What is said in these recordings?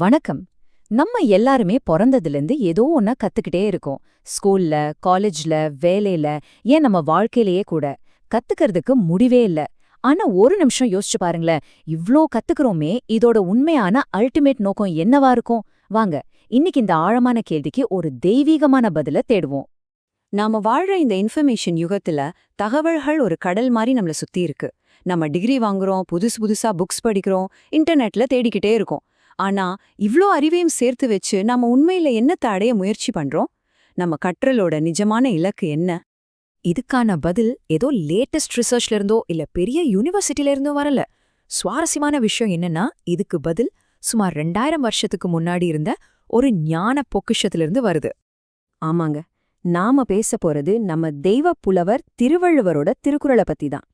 வணக்கம். நம்ம எல்லாருமே பிறந்ததுலேருந்து ஏதோ ஒன்ன கத்துக்கிட்டே இருக்கோம். ஸ்கூல்ல காலேஜ்ல வேலையில ஏன் நம்ம வாழ்க்கையிலேயே கூட கத்துக்கிறதுக்கு முடிவே இல்ல. ஆனா ஒரு நிமிஷம் யோசிச்சு பாருங்களேன். இவ்ளோ கத்துக்கிறோமே இதோட உண்மையான அல்டிமேட் நோக்கம் என்னவா இருக்கும்? வாங்க இன்னைக்கு இந்த ஆழமான கேள்விக்கு ஒரு தெய்வீகமான பதில தேடுவோம். நாம வாழ்ற இந்த இன்ஃபர்மேஷன் யுகத்துல தகவல்கள் ஒரு கடல் மாதிரி நம்மள சுத்தி இருக்கு. நம்ம டிகிரி வாங்குறோம் புதுசு புதுசா புக்ஸ் படிக்கிறோம் இன்டர்நெட்ல தேடிக்கிட்டே இருக்கோம். ஆனா இவ்ளோ அறிவையும் சேர்த்து வச்சு நாம உண்மையில என்னத்தை அடைய முயற்சி பண்றோம்? நம்ம கற்றலோட நிஜமான இலக்கு என்ன? இதுக்கான பதில் ஏதோ லேட்டஸ்ட் ரிசர்ச்ல இருந்தோ இல்ல பெரிய யூனிவர்சிட்டில இருந்தோ வரல. சுவாரஸ்யமான விஷயம் என்னன்னா இதுக்கு பதில் சுமார் ரெண்டாயிரம் வருஷத்துக்கு முன்னாடி இருந்த ஒரு ஞான பொக்கிஷத்திலிருந்து வருது. ஆமாங்க. நாம பேச போறது நம்ம தெய்வ புலவர் திருவள்ளுவரோட திருக்குறளை பத்தி தான்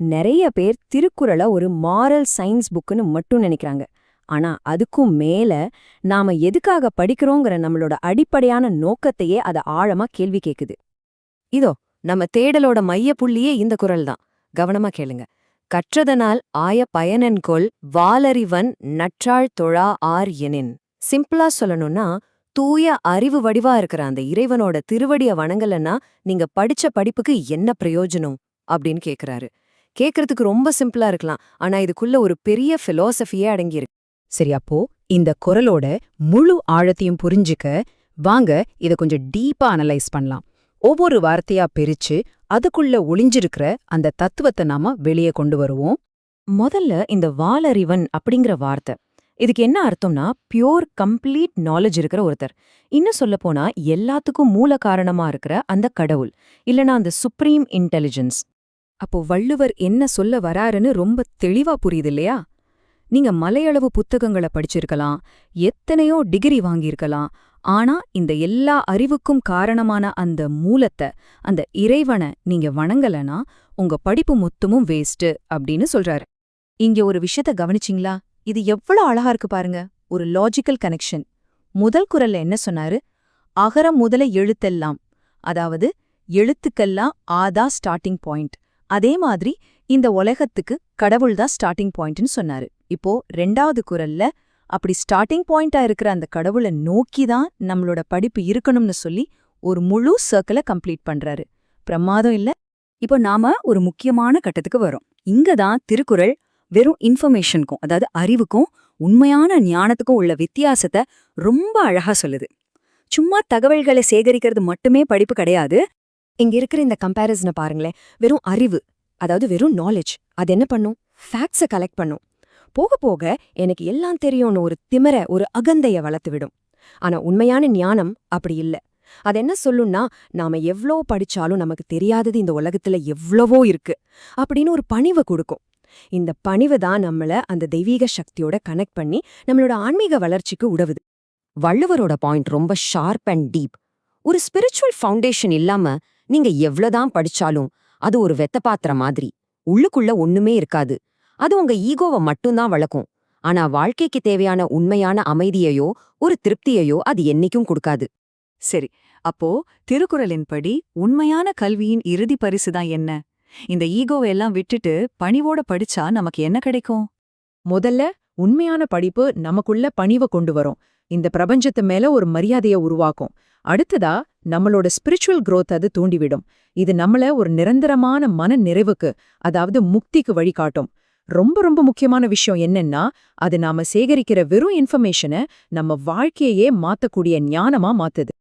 நிறைய பேர் திருக்குறளை ஒரு மாரல் சயின்ஸ் புக்குன்னு மட்டும் நினைக்கிறாங்க. ஆனா அதுக்கும் மேல நாம எதுக்காக படிக்கிறோங்கிற நம்மளோட அடிப்படையான நோக்கத்தையே அத ஆழமா கேள்வி கேக்குது. இதோ நம்ம தேடலோட மைய புள்ளியே இந்த குரல் தான். கவனமா கேளுங்க. கற்றதனால் ஆய பயனென்கொள் வாலறிவன் நற்றாள் தொழா ஆர் எனின். சிம்பிளா சொல்லணும்னா தூய அறிவு வடிவா இருக்கிற அந்த இறைவனோட திருவடிய வணங்கலன்னா நீங்க படிச்ச படிப்புக்கு என்ன பிரயோஜனம்? அப்படின்னு கேக்குறாரு. கேக்குறதுக்கு ரொம்ப சிம்பிளா இருக்கலாம். ஆனா இதுக்குள்ள ஒரு பெரிய பிலோசபியே அடங்கியிருக்கு. சரி அப்போ இந்த குரலோட முழு ஆழத்தையும் புரிஞ்சுக்க வாங்க இத கொஞ்சம் டீப்பா அனலைஸ் பண்ணலாம். ஒவ்வொரு வார்த்தையா பிரிச்சு அதுக்குள்ள ஒளிஞ்சிருக்கிற அந்த தத்துவத்தை நாம வெளியே கொண்டு வருவோம். முதல்ல இந்த வாலறிவன் அப்படிங்கிற வார்த்தை. இதுக்கு என்ன அர்த்தம்னா பியோர் கம்ப்ளீட் நாலேஜ் இருக்கிற ஒருத்தர். இன்னும் சொல்ல போனா எல்லாத்துக்கும் மூல காரணமா இருக்கிற அந்த கடவுள் இல்லனா அந்த சுப்ரீம் இன்டெலிஜென்ஸ். அப்போ வள்ளுவர் என்ன சொல்ல வராருன்னு ரொம்ப தெளிவா புரியுது இல்லையா? நீங்க மலையளவு புத்தகங்களை படிச்சிருக்கலாம் எத்தனையோ டிகிரி வாங்கியிருக்கலாம். ஆனா இந்த எல்லா அறிவுக்கும் காரணமான அந்த மூலத்தை அந்த இறைவனை நீங்க வணங்கலனா உங்க படிப்பு மொத்தமும் வேஸ்ட் அப்படின்னு சொல்றாரு. இங்க ஒரு விஷயத்த கவனிச்சிங்களா? இது எவ்வளவு அழகா இருக்கு பாருங்க ஒரு லாஜிக்கல் கனெக்ஷன் முதல் குரல்ல என்ன சொன்னாரு? அகரம் முதல எழுத்தெல்லாம் அதாவது எழுத்துக்கெல்லாம் ஆதா ஸ்டார்டிங் பாயிண்ட் அதே மாதிரி இந்த உலகத்துக்கு கடவுள் தான் ஸ்டார்டிங் பாயிண்ட்னு சொன்னாரு. இப்போ ரெண்டாவது குரல்ல அப்படி ஸ்டார்டிங் பாயிண்டா இருக்கிற அந்த கடவுளை நோக்கி தான் நம்மளோட படிப்பு இருக்கணும்னு சொல்லி ஒரு முழு சர்க்கிளை கம்ப்ளீட் பண்றாரு. பிரமாதம் இல்ல. இப்போ நாம ஒரு முக்கியமான கட்டத்துக்கு வரோம். இங்க தான் திருக்குறள் வெறும் இன்ஃபர்மேஷனுக்கும் அதாவது அறிவுக்கும் உண்மையான ஞானத்துக்கும் உள்ள வித்தியாசத்தை ரொம்ப அழகா சொல்லுது. சும்மா தகவல்களை சேகரிக்கிறது மட்டுமே படிப்பு கிடையாது. இங்க இருக்கிற இந்த கம்பேரிசனை பாருங்களேன். வெறும் அறிவு அதாவது வெறும் நாலேஜ் அது என்ன பண்ணும்? ஃபேக்ட்ஸை கலெக்ட் பண்ணும். போக போக எனக்கு எல்லாம் தெரியும்னு ஒரு திமிர ஒரு அகந்தைய வளர்த்து விடும் ஆனா உண்மையான ஞானம் அப்படி இல்ல. அது என்ன சொல்லும்னா நாம எவ்ளோ படிச்சாலும் நமக்கு தெரியாதது இந்த உலகத்துல எவ்வளவோ இருக்கு அப்படின்னு ஒரு பணிவை கொடுக்கும். இந்த பணிவு தான் நம்மள அந்த தெய்வீக சக்தியோட கனெக்ட் பண்ணி நம்மளோட ஆன்மீக வளர்ச்சிக்கு உதவுது. வள்ளுவரோட பாயிண்ட் ரொம்ப ஷார்ப் அண்ட் டீப் ஒரு ஸ்பிரிச்சுவல் ஃபவுண்டேஷன் இல்லாம நீங்க எவ்வளவுதான் படிச்சாலும் அது ஒரு வெத்த பாத்திரம் மாதிரி. உள்ளுக்குள்ள ஒண்ணுமே இருக்காது. அது உங்க ஈகோவை மட்டும்தான் வளர்க்கும் ஆனா வாழ்க்கைக்கு தேவையான உண்மையான அமைதியையோ ஒரு திருப்தியையோ அது என்னைக்கும் கொடுக்காது. சரி அப்போ திருக்குறளின்படி உண்மையான கல்வியின் இறுதி பரிசு தான் என்ன? இந்த ஈகோவை எல்லாம் விட்டுட்டு பணிவோட படிச்சா நமக்கு என்ன கிடைக்கும்? முதல்ல உண்மையான படிப்பு நமக்குள்ள பணிவை கொண்டு வரும். இந்த பிரபஞ்சத்து மேல ஒரு மரியாதைய உருவாக்கும். அடுத்ததா நம்மளோட ஸ்பிரிச்சுவல் க்ரோத் அது தூண்டிவிடும். இது நம்மள ஒரு நிரந்தரமான மன நிறைவுக்கு அதாவது முக்திக்கு வழிகாட்டும் ரொம்ப ரொம்ப முக்கியமான விஷயம் என்னன்னா அது நாம சேகரிக்கிற வெறும் இன்ஃபர்மேஷனை நம்ம வாழ்க்கையே மாத்தக்கூடிய ஞானமா மாத்துது.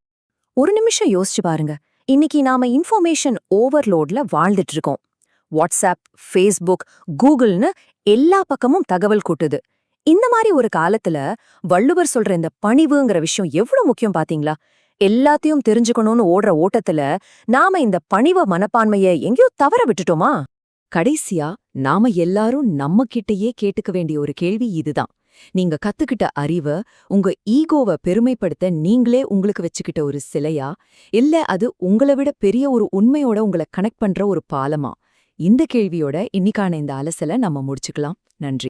ஒரு நிமிஷம் யோசிச்சு பாருங்க. இன்னைக்கு நாம இன்ஃபர்மேஷன் ஓவர்லோட்ல வாழ்ந்துட்டு இருக்கோம். வாட்ஸ்அப் ஃபேஸ்புக் கூகுள்னு எல்லா பக்கமும் தகவல் கூட்டுது. இந்த மாதிரி ஒரு காலத்துல வள்ளுவர் சொல்ற இந்த பணிவுங்கிற விஷயம் எவ்வளவு முக்கியம் பாத்தீங்களா? எல்லாத்தையும் தெரிஞ்சுக்கணும்னு ஓடுற ஓட்டத்துல நாம இந்த பணிவ மனப்பான்மைய எங்கேயோ தவற விட்டுட்டோமா? கடைசியா நாம எல்லாரும் நம்ம கிட்டயே கேட்டுக்க வேண்டிய ஒரு கேள்வி இதுதான். நீங்க கத்துக்கிட்ட அறிவ உங்க ஈகோவை பெருமைப்படுத்த நீங்களே உங்களுக்கு வச்சுக்கிட்ட ஒரு சிலையா? இல்ல அது உங்களை விட பெரிய ஒரு உண்மையோட உங்களை கனெக்ட் பண்ற ஒரு பாலமா? இந்த கேள்வியோட இன்னிக்கான இந்த அலசலை நம்ம முடிச்சுக்கலாம். நன்றி.